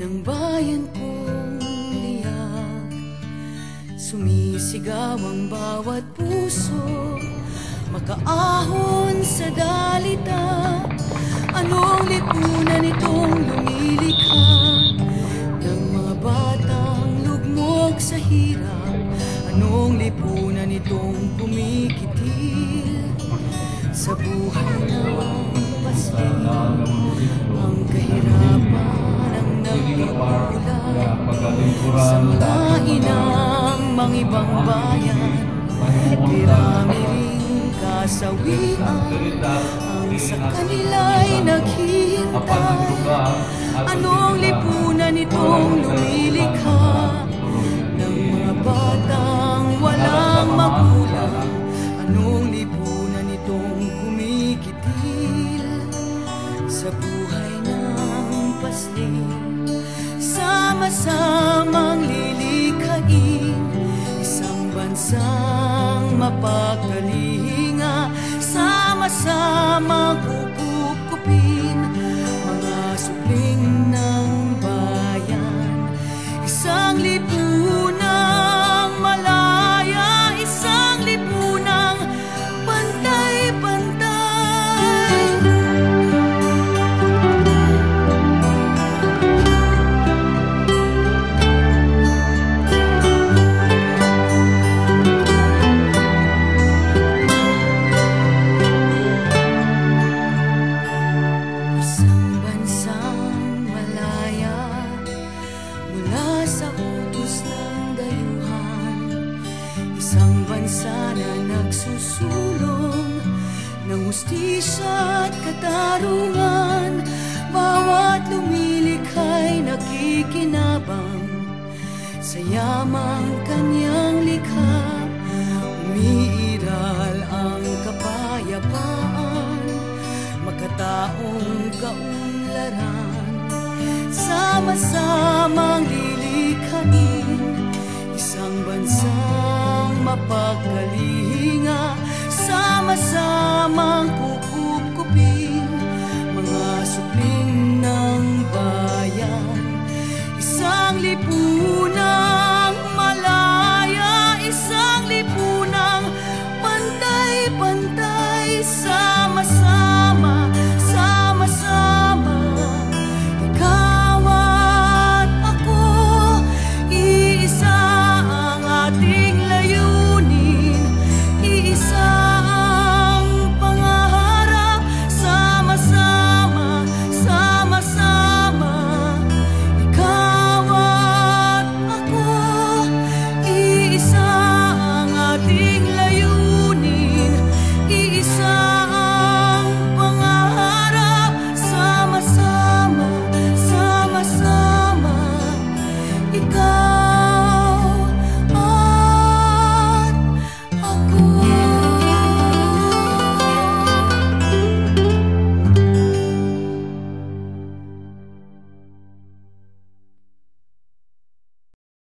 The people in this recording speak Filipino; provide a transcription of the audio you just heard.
ng bayan kong liyak Sumisigaw ang bawat puso Makaahon sa dalita. Anong lipunan itong lumilikha? Ng mga batang lugmok sa hirap Anong lipunan itong kumikitil Sa buhay ng pasling ibang bayan. Tirami ring kasawian. Ang sa kanila'y naghihintay. Anong lipunan itong lumilikha? Ng mga batang walang magulang. Anong lipunan itong kumikitil? Sa buhay ng pasling Sama-samang Isang mapagkalinga. Sama-samang kukupkupin sa utos ng dayuhan Isang bansa na nagsusulong ng hustisya at katarungan. Bawat lumilikhay nakikinabang sa yamang kanyang likha. Umiiral ang kapayapaan Magkataong kaunlaran. Sama-samang lilikhain Isang bansang mapagkalinga